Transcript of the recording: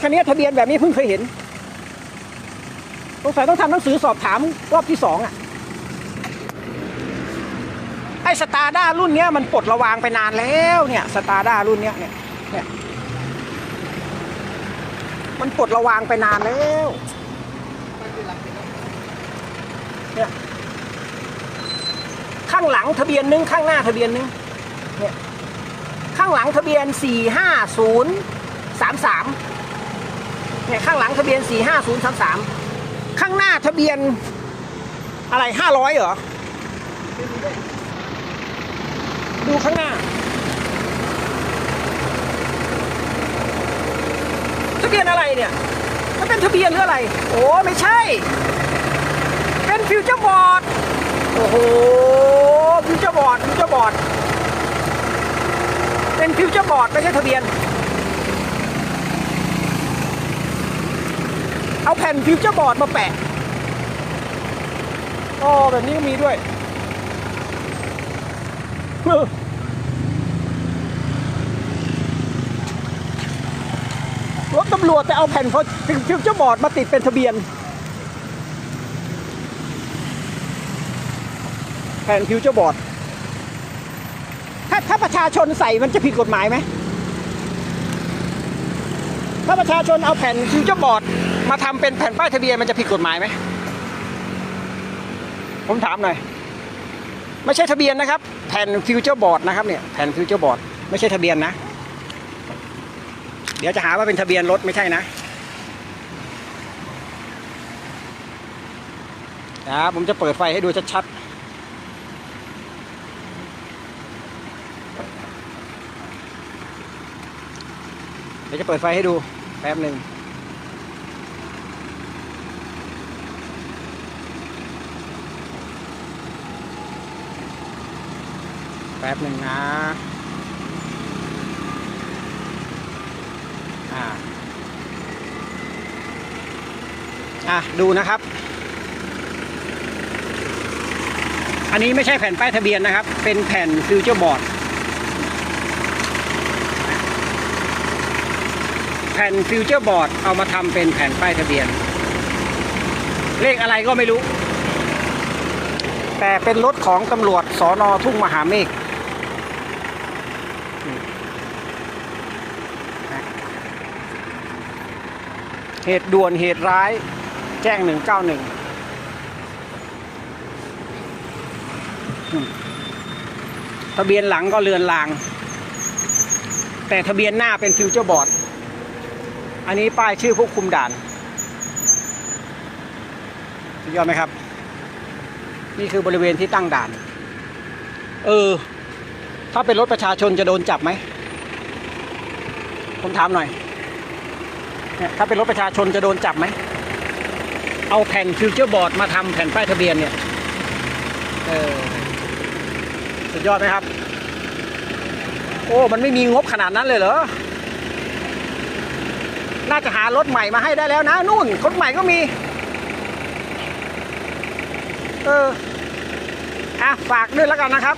คันนี้ทะเบียนแบบนี้เพิ่งเคยเห็นสงสัยต้องทำหนังสือสอบถามรอบที่สองอะไอ้สตาร์ด้ารุ่นเนี้ยมันปลดระวางไปนานแล้วเนี่ยสตาร์ด้ารุ่นเนี้ยเนี่ยเนี่ยมันปลดระวางไปนานแล้วเนี่ยข้างหลังทะเบียนหนึงข้างหน้าทะเบียนหนึงเนี่ยข้างหลังทะเบียนสี่ห้าศูนย์สามสาม เนี่ยข้างหลังทะเบียนสี่ห้าศูนย์สามสามข้างหน้าทะเบียนอะไรห้าร้อยเหรอ ดูข้างหน้า ทะเบียนอะไรเนี่ยมันเป็นทะเบียนหรืออะไร โอ้ไม่ใช่ เป็นฟิวเจอร์บอร์ด โอ้โห ฟิวเจอร์บอร์ด ฟิวเจอร์บอร์ด เป็นฟิวเจอร์บอร์ดไม่ใช่ทะเบียน เอาแผ่นฟิวเจอร์บอร์ดมาแปะอ๋อแบบนี้ก็มีด้วยรถตำรวจแต่เอาแผ่นฟิวเจอร์บอร์ดมาติดเป็นทะเบียน แผ่นฟิวเจอร์บอร์ด ถ้าถ้าประชาชนใส่มันจะผิดกฎหมายไหม ถ้าประชาชนเอาแผ่นฟิวเจอร์บอร์ด มาทำเป็นแผ่นป้ายทะเบียนมันจะผิดกฎหมายไหมผมถามหน่อยไม่ใช่ทะเบียนนะครับ แผ่นฟิวเจอร์บอร์ดนะครับเนี่ยแผ่นฟิวเจอร์บอร์ดไม่ใช่ทะเบียนนะ เดี๋ยวจะหาว่าเป็นทะเบียนรถไม่ใช่นะครับผมจะเปิดไฟให้ดูชัดๆเดี๋ยวจะเปิดไฟให้ดูแป๊บหนึ่ง แป๊บหนึ่งนะอ่าอะดูนะครับ อันนี้ไม่ใช่แผ่นป้ายทะเบียนนะครับ เป็นแผ่นฟิวเจอร์บอร์ดแผ่นฟิวเจอร์บอร์ดเอามาทำเป็นแผ่นป้ายทะเบียน เลขอะไรก็ไม่รู้ แต่เป็นรถของตำรวจสอนอทุ่งมหาเมฆ เหตุด่วนเหตุร้าย แจ้ง 191 ทะเบียนหลังก็เลือนลาง แต่ทะเบียนหน้าเป็นฟิวเจอร์บอร์ด อันนี้ป้ายชื่อผู้คุมด่านสุดยอดไหมครับ นี่คือบริเวณที่ตั้งด่าน เออ ถ้าเป็นรถประชาชนจะโดนจับไหม ผมถามหน่อย เนี่ยถ้าเป็นรถประชาชนจะโดนจับไหม เอาแผ่นฟิวเจอร์บอร์ดมาทำแผ่นป้ายทะเบียนเนี่ย เออ สุดยอดไหมครับ โอ้ มันไม่มีงบขนาดนั้นเลยเหรอ น่าจะหารถใหม่มาให้ได้แล้วนะ นู่นรถใหม่ก็มี เอออะฝากด้วยแล้วกันนะครับ